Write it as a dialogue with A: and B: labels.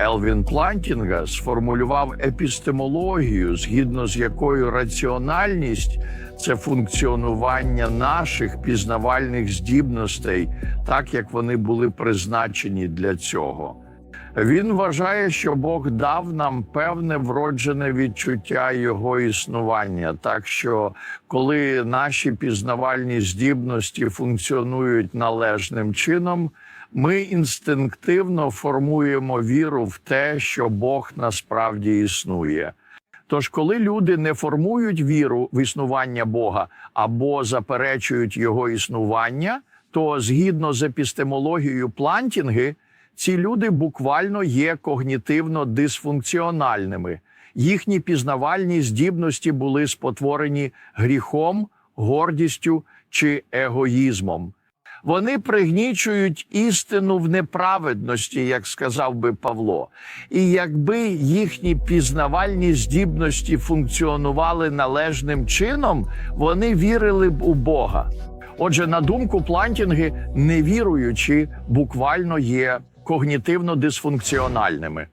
A: Елвін Плантінга сформулював епістемологію, згідно з якою раціональність це функціонування наших пізнавальних здібностей, так як вони були призначені для цього. Він вважає, що Бог дав нам певне вроджене відчуття його існування. Так що, коли наші пізнавальні здібності функціонують належним чином, ми інстинктивно формуємо віру в те, що Бог насправді існує. Тож, коли люди не формують віру в існування Бога або заперечують його існування, то згідно з епістемологією плантінги, ці люди буквально є когнітивно дисфункціональними. Їхні пізнавальні здібності були спотворені гріхом, гордістю чи егоїзмом. Вони пригнічують істину в неправедності, як сказав би Павло. І якби їхні пізнавальні здібності функціонували належним чином, вони вірили б у Бога. Отже, на думку плантінги, невіруючі буквально є когнітивно дисфункціональними.